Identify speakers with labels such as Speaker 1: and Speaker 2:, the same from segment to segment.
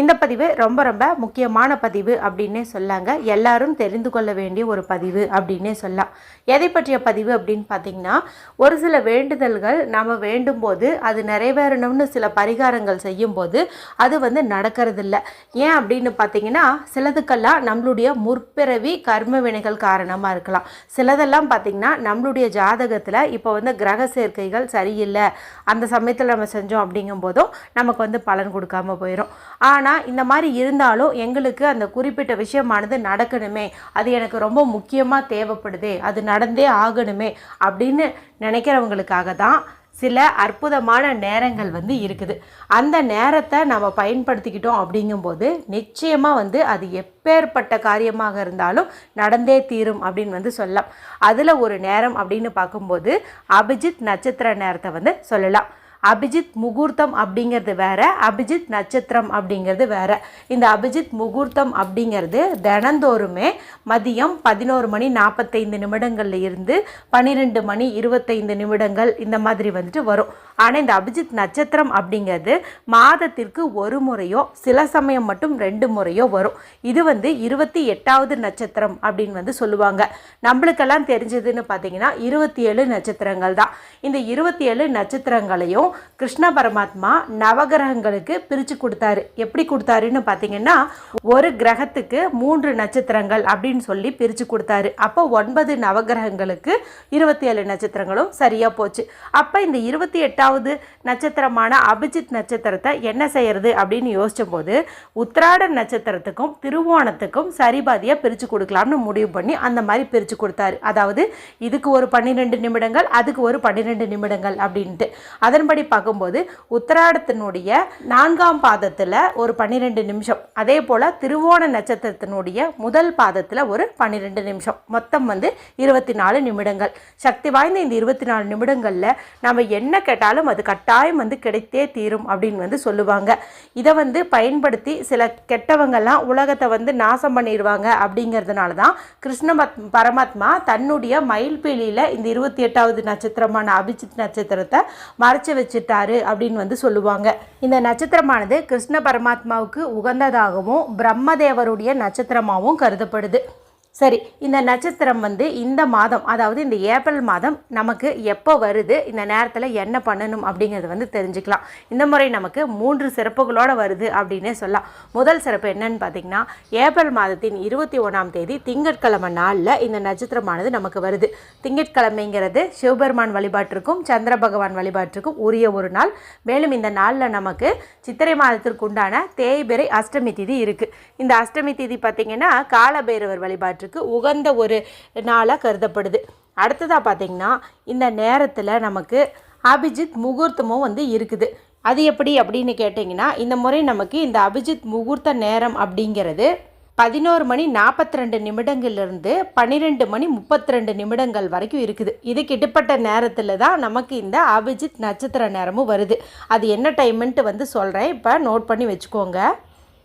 Speaker 1: இந்த பதிவு ரொம்ப ரொம்ப முக்கியமான பதிவு அப்படின்னே சொல்லாங்க எல்லாரும் தெரிந்து கொள்ள வேண்டிய ஒரு பதிவு அப்படின்னே சொல்லலாம் எதை பற்றிய பதிவு அப்படின்னு பார்த்தீங்கன்னா ஒரு சில வேண்டுதல்கள் நம்ம வேண்டும் போது அது நிறைவேறணும்னு சில பரிகாரங்கள் செய்யும்போது அது வந்து நடக்கிறதில்ல ஏன் அப்படின்னு பார்த்தீங்கன்னா சிலதுக்கெல்லாம் நம்மளுடைய முற்பிறவி கர்ம வினைகள் காரணமாக இருக்கலாம் சிலதெல்லாம் பார்த்திங்கன்னா நம்மளுடைய ஜாதகத்தில் இப்போ வந்து கிரக சேர்க்கைகள் சரியில்லை அந்த சமயத்தில் நம்ம செஞ்சோம் அப்படிங்கும்போதும் நமக்கு வந்து பலன் கொடுக்காம போயிடும் ஆனால் இந்த மாதிரி இருந்தாலும் எங்களுக்கு அந்த குறிப்பிட்ட விஷயமானது நடக்கணுமே அது எனக்கு ரொம்ப முக்கியமாக தேவைப்படுது அது நடந்தே ஆகணுமே அப்படின்னு நினைக்கிறவங்களுக்காக தான் சில அற்புதமான நேரங்கள் வந்து இருக்குது அந்த நேரத்தை நம்ம பயன்படுத்திக்கிட்டோம் அப்படிங்கும்போது நிச்சயமாக வந்து அது எப்பேற்பட்ட காரியமாக இருந்தாலும் நடந்தே தீரும் அப்படின்னு வந்து சொல்லலாம் அதில் ஒரு நேரம் அப்படின்னு பார்க்கும்போது அபிஜித் நட்சத்திர நேரத்தை வந்து சொல்லலாம் அபிஜித் முகூர்த்தம் அப்படிங்கிறது வேற அபிஜித் நட்சத்திரம் அப்படிங்கிறது வேறு இந்த அபிஜித் முகூர்த்தம் அப்படிங்கிறது தினந்தோறுமே மதியம் பதினோரு மணி நாற்பத்தைந்து நிமிடங்கள்ல இருந்து பன்னிரெண்டு மணி இருபத்தைந்து நிமிடங்கள் இந்த மாதிரி வந்துட்டு வரும் ஆனால் இந்த அபிஜித் நட்சத்திரம் அப்படிங்கிறது மாதத்திற்கு ஒரு முறையோ சில சமயம் மட்டும் ரெண்டு முறையோ வரும் இது வந்து இருபத்தி எட்டாவது நட்சத்திரம் அப்படின்னு வந்து சொல்லுவாங்க நம்மளுக்கெல்லாம் தெரிஞ்சதுன்னு பார்த்தீங்கன்னா இருபத்தி ஏழு நட்சத்திரங்கள் தான் இந்த இருபத்தி ஏழு நட்சத்திரங்களையும் கிருஷ்ண பரமாத்மா நவகிரகங்களுக்கு பிரித்து கொடுத்தாரு எப்படி கொடுத்தாருன்னு பார்த்தீங்கன்னா ஒரு கிரகத்துக்கு மூன்று நட்சத்திரங்கள் அப்படின்னு சொல்லி பிரித்து கொடுத்தாரு அப்போ ஒன்பது நவகிரகங்களுக்கு இருபத்தி ஏழு நட்சத்திரங்களும் சரியாக போச்சு அப்போ இந்த இருபத்தி எட்டு எட்டாவது நட்சத்திரமான அபிஜித் நட்சத்திரத்தை என்ன செய்யறது அப்படின்னு யோசிச்சபோது உத்திராட நட்சத்திரத்துக்கும் திருவோணத்துக்கும் சரிபாதியாக பிரித்து கொடுக்கலாம்னு முடிவு பண்ணி அந்த மாதிரி பிரித்து கொடுத்தாரு அதாவது இதுக்கு ஒரு பன்னிரெண்டு நிமிடங்கள் அதுக்கு ஒரு பன்னிரெண்டு நிமிடங்கள் அப்படின்ட்டு அதன்படி பார்க்கும்போது உத்திராடத்தினுடைய நான்காம் பாதத்தில் ஒரு பன்னிரெண்டு நிமிஷம் அதே போல் திருவோண நட்சத்திரத்தினுடைய முதல் பாதத்தில் ஒரு பன்னிரெண்டு நிமிஷம் மொத்தம் வந்து இருபத்தி நாலு நிமிடங்கள் சக்தி வாய்ந்த இந்த இருபத்தி நாலு நிமிடங்களில் நம்ம என்ன கேட்டாலும் கேட்டாலும் அது கட்டாயம் வந்து கிடைத்தே தீரும் அப்படின்னு வந்து சொல்லுவாங்க இதை வந்து பயன்படுத்தி சில கெட்டவங்கள்லாம் உலகத்தை வந்து நாசம் பண்ணிடுவாங்க அப்படிங்கிறதுனால தான் கிருஷ்ண பரமாத்மா தன்னுடைய மயில்பீலியில் இந்த இருபத்தி எட்டாவது நட்சத்திரமான அபிஜித் நட்சத்திரத்தை மறைச்சி வச்சுட்டாரு அப்படின்னு வந்து சொல்லுவாங்க இந்த நட்சத்திரமானது கிருஷ்ண பரமாத்மாவுக்கு உகந்ததாகவும் பிரம்மதேவருடைய நட்சத்திரமாகவும் கருதப்படுது சரி இந்த நட்சத்திரம் வந்து இந்த மாதம் அதாவது இந்த ஏப்ரல் மாதம் நமக்கு எப்போ வருது இந்த நேரத்தில் என்ன பண்ணணும் அப்படிங்கிறது வந்து தெரிஞ்சுக்கலாம் இந்த முறை நமக்கு மூன்று சிறப்புகளோடு வருது அப்படின்னே சொல்லலாம் முதல் சிறப்பு என்னன்னு பார்த்திங்கன்னா ஏப்ரல் மாதத்தின் இருபத்தி ஒன்றாம் தேதி திங்கட்கிழமை நாளில் இந்த நட்சத்திரமானது நமக்கு வருது திங்கட்கிழமைங்கிறது சிவபெருமான் வழிபாட்டிற்கும் சந்திர பகவான் வழிபாட்டிற்கும் உரிய ஒரு நாள் மேலும் இந்த நாளில் நமக்கு சித்திரை மாதத்திற்கு உண்டான தேய்பிரை அஷ்டமி திதி இருக்குது இந்த அஷ்டமி திதி பார்த்திங்கன்னா காலபைரவர் வழிபாட்டு வரலாற்றுக்கு உகந்த ஒரு நாளாக கருதப்படுது அடுத்ததாக பார்த்திங்கன்னா இந்த நேரத்தில் நமக்கு அபிஜித் முகூர்த்தமும் வந்து இருக்குது அது எப்படி அப்படின்னு கேட்டிங்கன்னா இந்த முறை நமக்கு இந்த அபிஜித் முகூர்த்த நேரம் அப்படிங்கிறது பதினோரு மணி நாற்பத்தி ரெண்டு நிமிடங்கள்லேருந்து பன்னிரெண்டு மணி முப்பத்தி ரெண்டு நிமிடங்கள் வரைக்கும் இருக்குது இது கிட்டப்பட்ட நேரத்தில் தான் நமக்கு இந்த அபிஜித் நட்சத்திர நேரமும் வருது அது என்ன டைமுன்ட்டு வந்து சொல்கிறேன் இப்போ நோட் பண்ணி வச்சுக்கோங்க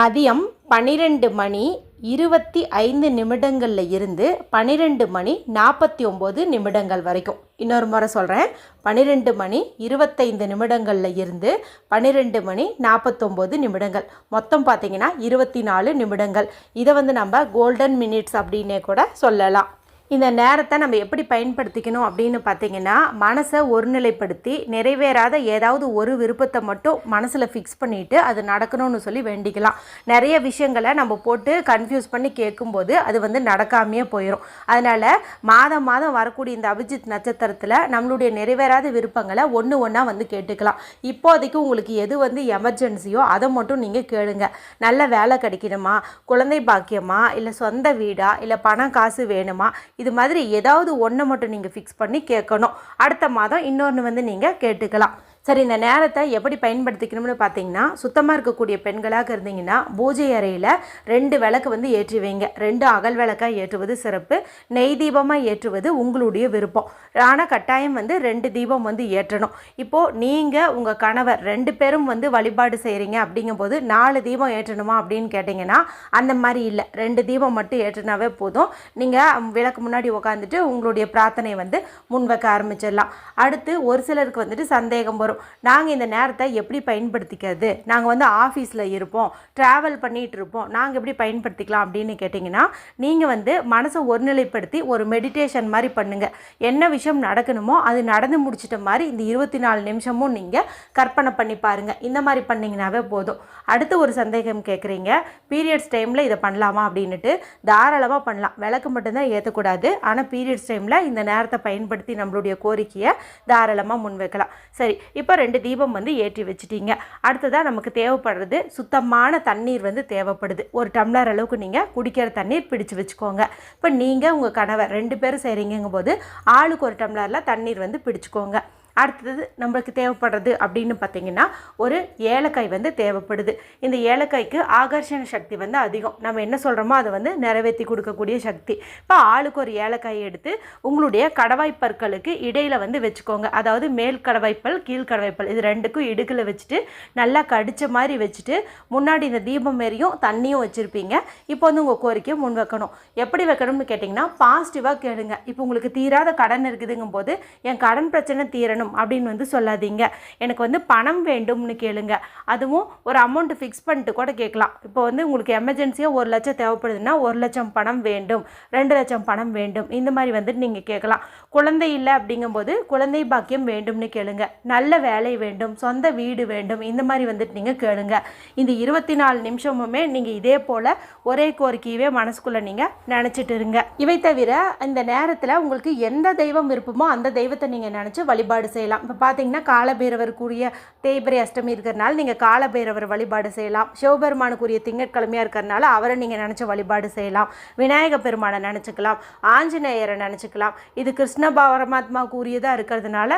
Speaker 1: மதியம் பன்னிரெண்டு மணி இருபத்தி ஐந்து நிமிடங்களில் இருந்து பன்னிரெண்டு மணி நாற்பத்தி ஒம்பது நிமிடங்கள் வரைக்கும் இன்னொரு முறை சொல்கிறேன் பன்னிரெண்டு மணி இருபத்தைந்து நிமிடங்களில் இருந்து பன்னிரெண்டு மணி நாற்பத்தொம்போது நிமிடங்கள் மொத்தம் பார்த்திங்கன்னா இருபத்தி நாலு நிமிடங்கள் இதை வந்து நம்ம கோல்டன் மினிட்ஸ் அப்படின்னே கூட சொல்லலாம் இந்த நேரத்தை நம்ம எப்படி பயன்படுத்திக்கணும் அப்படின்னு பார்த்தீங்கன்னா மனசை ஒருநிலைப்படுத்தி நிறைவேறாத ஏதாவது ஒரு விருப்பத்தை மட்டும் மனசில் ஃபிக்ஸ் பண்ணிவிட்டு அது நடக்கணும்னு சொல்லி வேண்டிக்கலாம் நிறைய விஷயங்களை நம்ம போட்டு கன்ஃபியூஸ் பண்ணி கேட்கும்போது அது வந்து நடக்காமையே போயிடும் அதனால் மாதம் மாதம் வரக்கூடிய இந்த அபிஜித் நட்சத்திரத்தில் நம்மளுடைய நிறைவேறாத விருப்பங்களை ஒன்று ஒன்றா வந்து கேட்டுக்கலாம் இப்போதைக்கு உங்களுக்கு எது வந்து எமர்ஜென்சியோ அதை மட்டும் நீங்கள் கேளுங்க நல்ல வேலை கிடைக்கணுமா குழந்தை பாக்கியமா இல்லை சொந்த வீடா இல்லை பணம் காசு வேணுமா இது மாதிரி ஏதாவது ஒன்றை மட்டும் நீங்கள் ஃபிக்ஸ் பண்ணி கேட்கணும் அடுத்த மாதம் இன்னொன்று வந்து நீங்கள் கேட்டுக்கலாம் சரி இந்த நேரத்தை எப்படி பயன்படுத்திக்கணும்னு பார்த்தீங்கன்னா சுத்தமாக இருக்கக்கூடிய பெண்களாக இருந்தீங்கன்னா பூஜை அறையில் ரெண்டு விளக்கு வந்து ஏற்றி வைங்க ரெண்டு அகல் விளக்காக ஏற்றுவது சிறப்பு நெய் தீபமாக ஏற்றுவது உங்களுடைய விருப்பம் ஆனால் கட்டாயம் வந்து ரெண்டு தீபம் வந்து ஏற்றணும் இப்போது நீங்கள் உங்கள் கணவர் ரெண்டு பேரும் வந்து வழிபாடு செய்கிறீங்க அப்படிங்கும்போது நாலு தீபம் ஏற்றணுமா அப்படின்னு கேட்டிங்கன்னா அந்த மாதிரி இல்லை ரெண்டு தீபம் மட்டும் ஏற்றினாவே போதும் நீங்கள் விளக்கு முன்னாடி உட்காந்துட்டு உங்களுடைய பிரார்த்தனை வந்து முன்வைக்க ஆரம்பிச்சிடலாம் அடுத்து ஒரு சிலருக்கு வந்துட்டு சந்தேகம் வரும் வரும் நாங்கள் இந்த நேரத்தை எப்படி பயன்படுத்திக்கிறது நாங்கள் வந்து ஆஃபீஸில் இருப்போம் ட்ராவல் பண்ணிகிட்டு இருப்போம் நாங்கள் எப்படி பயன்படுத்திக்கலாம் அப்படின்னு கேட்டிங்கன்னா நீங்கள் வந்து மனசை ஒருநிலைப்படுத்தி ஒரு மெடிடேஷன் மாதிரி பண்ணுங்கள் என்ன விஷயம் நடக்கணுமோ அது நடந்து முடிச்சிட்ட மாதிரி இந்த இருபத்தி நாலு நிமிஷமும் நீங்கள் கற்பனை பண்ணி பாருங்கள் இந்த மாதிரி பண்ணிங்கனாவே போதும் அடுத்து ஒரு சந்தேகம் கேட்குறீங்க பீரியட்ஸ் டைமில் இதை பண்ணலாமா அப்படின்னுட்டு தாராளமாக பண்ணலாம் விளக்கு மட்டும்தான் ஏற்றக்கூடாது ஆனால் பீரியட்ஸ் டைமில் இந்த நேரத்தை பயன்படுத்தி நம்மளுடைய கோரிக்கையை தாராளமாக முன்வைக்கலாம் சரி இப்போ ரெண்டு தீபம் வந்து ஏற்றி வச்சுட்டீங்க அடுத்ததாக நமக்கு தேவைப்படுறது சுத்தமான தண்ணீர் வந்து தேவைப்படுது ஒரு டம்ளர் அளவுக்கு நீங்கள் குடிக்கிற தண்ணீர் பிடிச்சு வச்சுக்கோங்க இப்போ நீங்கள் உங்கள் கணவர் ரெண்டு பேரும் செய்கிறீங்கும் போது ஆளுக்கு ஒரு டம்ளரில் தண்ணீர் வந்து பிடிச்சிக்கோங்க அடுத்தது நம்மளுக்கு தேவைப்படுறது அப்படின்னு பார்த்தீங்கன்னா ஒரு ஏலக்காய் வந்து தேவைப்படுது இந்த ஏலக்காய்க்கு ஆகர்ஷண சக்தி வந்து அதிகம் நம்ம என்ன சொல்கிறோமோ அதை வந்து நிறைவேற்றி கொடுக்கக்கூடிய சக்தி இப்போ ஆளுக்கு ஒரு ஏலக்காய் எடுத்து உங்களுடைய கடவாய்ப்பற்களுக்கு இடையில் வந்து வச்சுக்கோங்க அதாவது மேல் கடவாய்ப்பல் கீழ் கடவாய்ப்பல் இது ரெண்டுக்கும் இடுக்கில் வச்சுட்டு நல்லா கடித்த மாதிரி வச்சுட்டு முன்னாடி இந்த தீபம் மாரியும் தண்ணியும் வச்சுருப்பீங்க இப்போ வந்து உங்கள் கோரிக்கையை முன் வைக்கணும் எப்படி வைக்கணும்னு கேட்டிங்கன்னா பாசிட்டிவாக கேளுங்க இப்போ உங்களுக்கு தீராத கடன் இருக்குதுங்கும் போது என் கடன் பிரச்சனை தீரணும் வேணும் அப்படின்னு வந்து சொல்லாதீங்க எனக்கு வந்து பணம் வேண்டும்னு கேளுங்க அதுவும் ஒரு அமௌண்ட் ஃபிக்ஸ் பண்ணிட்டு கூட கேட்கலாம் இப்போ வந்து உங்களுக்கு எமர்ஜென்சியாக ஒரு லட்சம் தேவைப்படுதுன்னா ஒரு லட்சம் பணம் வேண்டும் ரெண்டு லட்சம் பணம் வேண்டும் இந்த மாதிரி வந்துட்டு நீங்கள் கேட்கலாம் குழந்தை இல்லை அப்படிங்கும்போது குழந்தை பாக்கியம் வேண்டும்னு கேளுங்க நல்ல வேலை வேண்டும் சொந்த வீடு வேண்டும் இந்த மாதிரி வந்துட்டு நீங்கள் கேளுங்க இந்த இருபத்தி நாலு நிமிஷமுமே நீங்கள் இதே போல் ஒரே கோரிக்கையவே மனசுக்குள்ளே நீங்கள் நினச்சிட்டு இருங்க இவை தவிர இந்த நேரத்தில் உங்களுக்கு எந்த தெய்வம் விருப்பமோ அந்த தெய்வத்தை நீங்கள் நினச்சி வழிபாடு செய்யலாம் இப்போ பார்த்தீங்கன்னா காலபைரவருக்குரிய தேய்பிரை அஷ்டமி இருக்கிறனால நீங்கள் காலபைரவர் வழிபாடு செய்யலாம் சிவபெருமானுக்குரிய திங்கட்கிழமையாக இருக்கிறனால அவரை நீங்கள் நினச்ச வழிபாடு செய்யலாம் விநாயக பெருமானை நினச்சிக்கலாம் ஆஞ்சநேயரை நினச்சிக்கலாம் இது கிருஷ்ண பரமாத்மாவுக்கு கூறியதாக இருக்கிறதுனால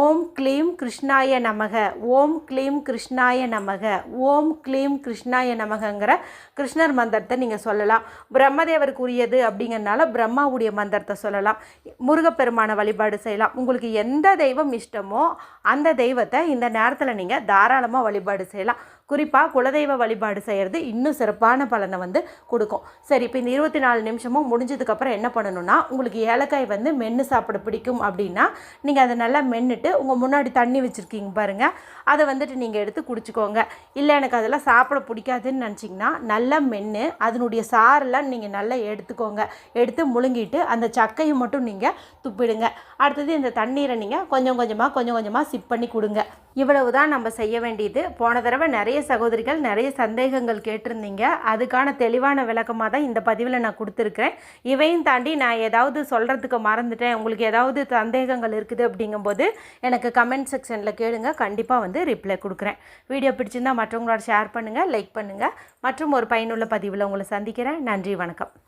Speaker 1: ஓம் க்ளீம் கிருஷ்ணாய நமக ஓம் க்ளீம் கிருஷ்ணாய நமக ஓம் க்ளீம் கிருஷ்ணாய நமகங்கிற கிருஷ்ணர் மந்திரத்தை நீங்கள் சொல்லலாம் பிரம்மதேவருக்குரியது அப்படிங்கிறனால பிரம்மாவுடைய மந்திரத்தை சொல்லலாம் முருகப்பெருமான வழிபாடு செய்யலாம் உங்களுக்கு எந்த தெய்வம் இஷ்டமோ அந்த தெய்வத்தை இந்த நேரத்தில் நீங்கள் தாராளமாக வழிபாடு செய்யலாம் குறிப்பாக குலதெய்வ வழிபாடு செய்கிறது இன்னும் சிறப்பான பலனை வந்து கொடுக்கும் சரி இப்போ இந்த இருபத்தி நாலு நிமிஷமும் முடிஞ்சதுக்கப்புறம் என்ன பண்ணணும்னா உங்களுக்கு ஏலக்காய் வந்து மென்று சாப்பிட பிடிக்கும் அப்படின்னா நீங்கள் அதை நல்லா மென்னுட்டு உங்கள் முன்னாடி தண்ணி வச்சுருக்கீங்க பாருங்கள் அதை வந்துட்டு நீங்கள் எடுத்து குடிச்சிக்கோங்க இல்லை எனக்கு அதெல்லாம் சாப்பிட பிடிக்காதுன்னு நினச்சிங்கன்னா நல்லா மென்று அதனுடைய சாரெல்லாம் நீங்கள் நல்லா எடுத்துக்கோங்க எடுத்து முழுங்கிட்டு அந்த சக்கையை மட்டும் நீங்கள் துப்பிடுங்க அடுத்தது இந்த தண்ணீரை நீங்கள் கொஞ்சம் கொஞ்சமாக கொஞ்சம் கொஞ்சமாக சிப் பண்ணி கொடுங்க இவ்வளவு தான் நம்ம செய்ய வேண்டியது போன தடவை நிறைய நிறைய சகோதரிகள் நிறைய சந்தேகங்கள் கேட்டிருந்தீங்க அதுக்கான தெளிவான விளக்கமாக தான் இந்த பதிவில் நான் கொடுத்துருக்கிறேன் இவையும் தாண்டி நான் ஏதாவது சொல்கிறதுக்கு மறந்துட்டேன் உங்களுக்கு ஏதாவது சந்தேகங்கள் இருக்குது அப்படிங்கும்போது எனக்கு கமெண்ட் செக்ஷனில் கேளுங்க கண்டிப்பாக வந்து ரிப்ளை கொடுக்குறேன் வீடியோ பிடிச்சிருந்தால் மற்றவங்களோட ஷேர் பண்ணுங்கள் லைக் பண்ணுங்கள் மற்றும் ஒரு பயனுள்ள பதிவில் உங்களை சந்திக்கிறேன் நன்றி வணக்கம்